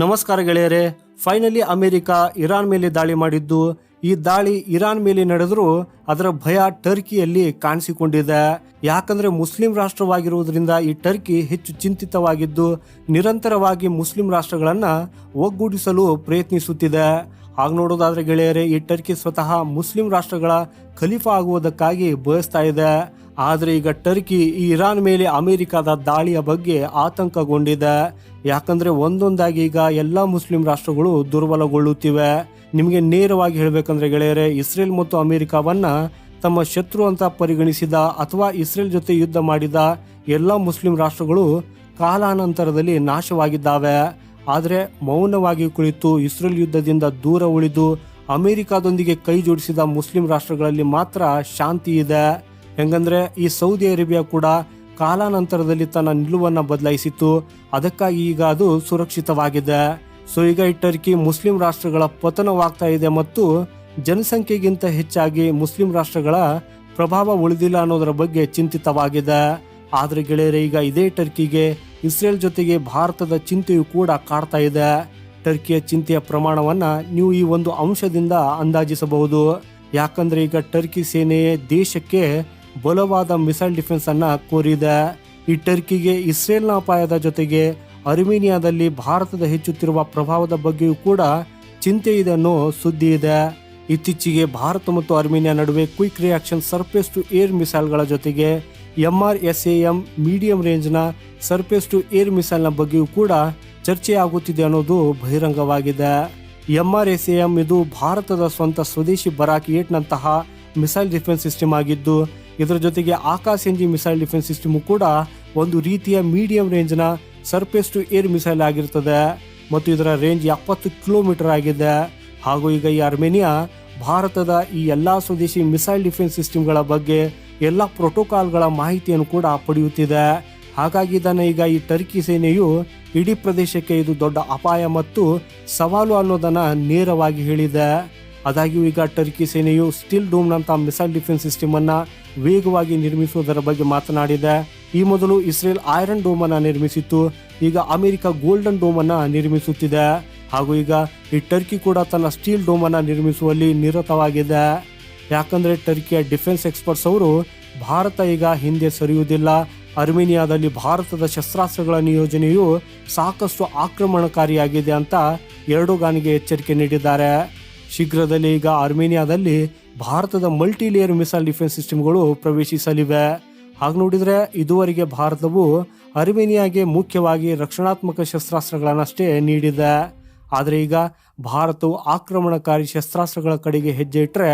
ನಮಸ್ಕಾರ ಗೆಳೆಯರೆ finally America Iran ಮೇಲೆ ದಾಳಿ ಮಾಡಿದ್ದು. ಈ ದಾಳಿ ಇರಾನ್ ಮೇಲೆ ನಡೆದರೂ ಅದರ ಭಯ ಟರ್ಕಿಯಲ್ಲಿ ಕಾಣಿಸಿಕೊಂಡಿದೆ. ಯಾಕಂದ್ರೆ ಮುಸ್ಲಿಂ ರಾಷ್ಟ್ರವಾಗಿರುವುದರಿಂದ ಈ ಟರ್ಕಿ ಹೆಚ್ಚು ಚಿಂತಿತವಾಗಿದ್ದು, ನಿರಂತರವಾಗಿ ಮುಸ್ಲಿಂ ರಾಷ್ಟ್ರಗಳನ್ನ ಒಗ್ಗೂಡಿಸಲು ಪ್ರಯತ್ನಿಸುತ್ತಿದೆ. ಆಗ ನೋಡೋದಾದ್ರೆ ಗೆಳೆಯರೆ, ಈ ಟರ್ಕಿ ಸ್ವತಃ ಮುಸ್ಲಿಂ ರಾಷ್ಟ್ರಗಳ ಖಲೀಫಾ ಆಗುವುದಕ್ಕಾಗಿ ಬಯಸ್ತಾ ಇದೆ. ಆದ್ರೆ ಈಗ ಟರ್ಕಿ, ಇರಾನ್ ಮೇಲೆ ಅಮೆರಿಕದ ದಾಳಿಯ ಬಗ್ಗೆ ಆತಂಕಗೊಂಡಿದೆ. ಯಾಕಂದ್ರೆ ಒಂದೊಂದಾಗಿ ಈಗ ಎಲ್ಲ ಮುಸ್ಲಿಂ ರಾಷ್ಟ್ರಗಳು ದುರ್ಬಲಗೊಳ್ಳುತ್ತಿವೆ. ನಿಮಗೆ ನೇರವಾಗಿ ಹೇಳಬೇಕಂದ್ರೆ ಗೆಳೆಯರೆ, ಇಸ್ರೇಲ್ ಮತ್ತು ಅಮೆರಿಕವನ್ನ ತಮ್ಮ ಶತ್ರು ಅಂತ ಪರಿಗಣಿಸಿದ ಅಥವಾ ಇಸ್ರೇಲ್ ಜೊತೆ ಯುದ್ಧ ಮಾಡಿದ ಎಲ್ಲ ಮುಸ್ಲಿಂ ರಾಷ್ಟ್ರಗಳು ಕಾಲಾನಂತರದಲ್ಲಿ ನಾಶವಾಗಿದ್ದಾವೆ. ಆದರೆ ಮೌನವಾಗಿ ಕುಳಿತು ಇಸ್ರೇಲ್ ಯುದ್ಧದಿಂದ ದೂರ ಉಳಿದು ಅಮೆರಿಕಾದೊಂದಿಗೆ ಕೈ ಜೋಡಿಸಿದ ಮುಸ್ಲಿಂ ರಾಷ್ಟ್ರಗಳಲ್ಲಿ ಮಾತ್ರ ಶಾಂತಿ ಇದೆ. ಹೆಂಗಂದ್ರೆ ಈ ಸೌದಿ ಅರೇಬಿಯಾ ಕೂಡ ಕಾಲಾನಂತರದಲ್ಲಿ ತನ್ನ ನಿಲುವನ್ನ ಬದಲಾಯಿಸಿತ್ತು. ಅದಕ್ಕಾಗಿ ಈಗ ಅದು ಸುರಕ್ಷಿತವಾಗಿದೆ. ಸೊ, ಈಗ ಈ ಟರ್ಕಿ ಮುಸ್ಲಿಂ ರಾಷ್ಟ್ರಗಳ ಪತನವಾಗ್ತಾ ಇದೆ ಮತ್ತು ಜನಸಂಖ್ಯೆಗಿಂತ ಹೆಚ್ಚಾಗಿ ಮುಸ್ಲಿಂ ರಾಷ್ಟ್ರಗಳ ಪ್ರಭಾವ ಉಳಿದಿಲ್ಲ ಅನ್ನೋದರ ಬಗ್ಗೆ ಚಿಂತಿತವಾಗಿದೆ. ಆದರೆ ಗೆಳೆಯರೆ, ಈಗ ಇದೇ ಟರ್ಕಿಗೆ ಇಸ್ರೇಲ್ ಜೊತೆಗೆ ಭಾರತದ ಚಿಂತೆಯು ಕೂಡ ಕಾಡ್ತಾ ಇದೆ. ಟರ್ಕಿಯ ಚಿಂತೆಯ ಪ್ರಮಾಣವನ್ನ ನೀವು ಈ ಒಂದು ಅಂಶದಿಂದ ಅಂದಾಜಿಸಬಹುದು. ಯಾಕಂದ್ರೆ ಈಗ ಟರ್ಕಿ ಸೇನೆಯೇ ದೇಶಕ್ಕೆ ಬಲವಾದ ಮಿಸೈಲ್ ಡಿಫೆನ್ಸ್ ಅನ್ನ ಕೋರಿದೆ. ಈ ಟರ್ಕಿಗೆ ಇಸ್ರೇಲ್ನ ಅಪಾಯದ ಜೊತೆಗೆ ಅರ್ಮೇನಿಯಾದಲ್ಲಿ ಭಾರತದ ಹೆಚ್ಚುತ್ತಿರುವ ಪ್ರಭಾವದ ಬಗ್ಗೆಯೂ ಕೂಡ ಚಿಂತೆ ಇದೆ ಅನ್ನೋ ಸುದ್ದಿ ಇದೆ. ಇತ್ತೀಚೆಗೆ ಭಾರತ ಮತ್ತು ಅರ್ಮೇನಿಯಾ ನಡುವೆ quick reaction surface to air ಮಿಸೈಲ್ಗಳ ಜೊತೆಗೆ M R S A M medium ರೇಂಜ್ನ surface to air ಮಿಸೈಲ್ನ ಬಗ್ಗೆಯೂ ಕೂಡ ಚರ್ಚೆ ಆಗುತ್ತಿದೆ ಅನ್ನೋದು ಬಹಿರಂಗವಾಗಿದೆ. M R S A M ಇದು ಭಾರತದ ಸ್ವಂತ ಸ್ವದೇಶಿ ಬರಾಕ್ ಏಟ್ನಂತಹ ಮಿಸೈಲ್ ಡಿಫೆನ್ಸ್ ಸಿಸ್ಟಮ್ ಆಗಿದ್ದು ಇದರ ಜೊತೆಗೆ Akash MG missile defence system ಕೂಡ ಒಂದು ರೀತಿಯ ಮೀಡಿಯಂ ರೇಂಜ್ನ ಸರ್ಫೇಸ್ ಟು ಏರ್ ಮಿಸೈಲ್ ಆಗಿರ್ತದೆ. ಮತ್ತು ಇದರ ರೇಂಜ್ ಎಪ್ಪತ್ತು ಕಿಲೋಮೀಟರ್ ಆಗಿದೆ. ಹಾಗೂ ಈಗ ಈ ಅರ್ಮೇನಿಯಾ ಭಾರತದ ಈ ಎಲ್ಲಾ ಸ್ವದೇಶಿ ಮಿಸೈಲ್ ಡಿಫೆನ್ಸ್ ಸಿಸ್ಟಮ್ಗಳ ಬಗ್ಗೆ ಎಲ್ಲ ಪ್ರೋಟೋಕಾಲ್ಗಳ ಮಾಹಿತಿಯನ್ನು ಕೂಡ ಪಡೆಯುತ್ತಿದೆ. ಹಾಗಾಗಿ ಇದನ್ನು ಈಗ ಈ ಟರ್ಕಿ ಸೇನೆಯು ಇಡೀ ಪ್ರದೇಶಕ್ಕೆ ಇದು ದೊಡ್ಡ ಅಪಾಯ ಮತ್ತು ಸವಾಲು ಅನ್ನೋದನ್ನ ನೇರವಾಗಿ ಹೇಳಿದೆ. ಆದಾಗ್ಯೂ ಈಗ ಟರ್ಕಿ ಸೇನೆಯು ಸ್ಟಿಲ್ ಡೂಮ್ನಂತಹ ಮಿಸೈಲ್ ಡಿಫೆನ್ಸ್ ಸಿಸ್ಟಮ್ ಅನ್ನ ವೇಗವಾಗಿ ನಿರ್ಮಿಸುವುದರ ಬಗ್ಗೆ ಮಾತನಾಡಿದೆ. ಈ ಮೊದಲು ಇಸ್ರೇಲ್ ಐರನ್ ಡೋಮ್ ಅನ್ನ ನಿರ್ಮಿಸಿತ್ತು, ಈಗ ಅಮೆರಿಕ ಗೋಲ್ಡನ್ ಡೋಮ್ ಅನ್ನ ನಿರ್ಮಿಸುತ್ತಿದೆ. ಹಾಗೂ ಈಗ ಈ ಟರ್ಕಿ ಕೂಡ ತನ್ನ ಸ್ಟೀಲ್ ಡೋಮ್ ಅನ್ನ ನಿರ್ಮಿಸುವಲ್ಲಿ ನಿರತವಾಗಿದೆ. ಯಾಕಂದ್ರೆ ಟರ್ಕಿಯ ಡಿಫೆನ್ಸ್ ಎಕ್ಸ್ಪರ್ಟ್ಸ್ ಅವರು, ಭಾರತ ಈಗ ಹಿಂದೆ ಸರಿಯುವುದಿಲ್ಲ. ಅರ್ಮೇನಿಯಾದಲ್ಲಿ ಭಾರತದ ಶಸ್ತ್ರಾಸ್ತ್ರಗಳ ನಿಯೋಜನೆಯು ಸಾಕಷ್ಟು ಆಕ್ರಮಣಕಾರಿಯಾಗಿದೆ ಅಂತ ಎರಡೋಗಾನಿಗೆ ಎಚ್ಚರಿಕೆ ನೀಡಿದ್ದಾರೆ. ಶೀಘ್ರದಲ್ಲೇ ಈಗ ಅರ್ಮೇನಿಯಾದಲ್ಲಿ ಭಾರತದ ಮಲ್ಟಿ ಲೇಯರ್ ಮಿಸೈಲ್ ಡಿಫೆನ್ಸ್ ಸಿಸ್ಟಮ್ಗಳು ಪ್ರವೇಶಿಸಲಿವೆ. ಹಾಗೆ ನೋಡಿದರೆ ಇದುವರೆಗೆ ಭಾರತವು ಅರ್ಮೇನಿಯಾಗೆ ಮುಖ್ಯವಾಗಿ ರಕ್ಷಣಾತ್ಮಕ ಶಸ್ತ್ರಾಸ್ತ್ರಗಳನ್ನಷ್ಟೇ ನೀಡಿದೆ. ಆದರೆ ಈಗ ಭಾರತವು ಆಕ್ರಮಣಕಾರಿ ಶಸ್ತ್ರಾಸ್ತ್ರಗಳ ಕಡೆಗೆ ಹೆಜ್ಜೆ ಇಟ್ಟರೆ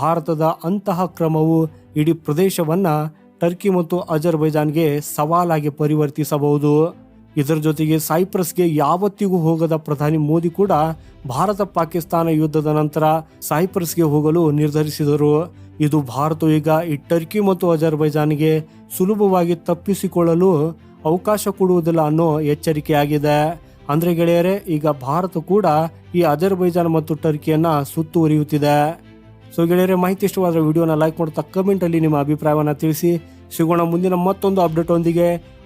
ಭಾರತದ ಅಂತಹ ಕ್ರಮವು ಇಡೀ ಪ್ರದೇಶವನ್ನ ಟರ್ಕಿ ಮತ್ತು ಅಜರ್ಬೈಜಾನ್ಗೆ ಸವಾಲಾಗಿ ಪರಿವರ್ತಿಸಬಹುದು. ಇದರ ಜೊತೆಗೆ ಸೈಪ್ರಸ್ಗೆ ಯಾವತ್ತಿಗೂ ಹೋಗದ ಪ್ರಧಾನಿ ಮೋದಿ ಕೂಡ ಭಾರತ ಪಾಕಿಸ್ತಾನ ಯುದ್ಧದ ನಂತರ ಸೈಪ್ರಸ್ಗೆ ಹೋಗಲು ನಿರ್ಧರಿಸಿದರು. ಇದು ಭಾರತ ಈಗ ಈ ಟರ್ಕಿ ಮತ್ತು ಅಜರ್ಬೈಜಾನ್ಗೆ ಸುಲಭವಾಗಿ ತಪ್ಪಿಸಿಕೊಳ್ಳಲು ಅವಕಾಶ ಕೊಡುವುದಿಲ್ಲ ಅನ್ನೋ ಎಚ್ಚರಿಕೆಯಾಗಿದೆ. ಅಂದ್ರೆ ಗೆಳೆಯರೇ, ಈಗ ಭಾರತ ಕೂಡ ಈ ಅಜರ್ಬೈಜಾನ್ ಮತ್ತು ಟರ್ಕಿಯನ್ನ ಸುತ್ತುವರಿಯುತ್ತಿದೆ. ಸೊ ಗೆಳೆಯರೆ, ಮಾಹಿತಿ ಇಷ್ಟವಾದ ವಿಡಿಯೋನ ಲೈಕ್ ಮಾಡ್ತಾ ಕಮೆಂಟ್ ಅಲ್ಲಿ ನಿಮ್ಮ ಅಭಿಪ್ರಾಯವನ್ನು ತಿಳಿಸಿ. ಸಿಗೋಣ ಮುಂದಿನ ಮತ್ತೊಂದು ಅಪ್ಡೇಟ್ ಒಂದಿಗೆ.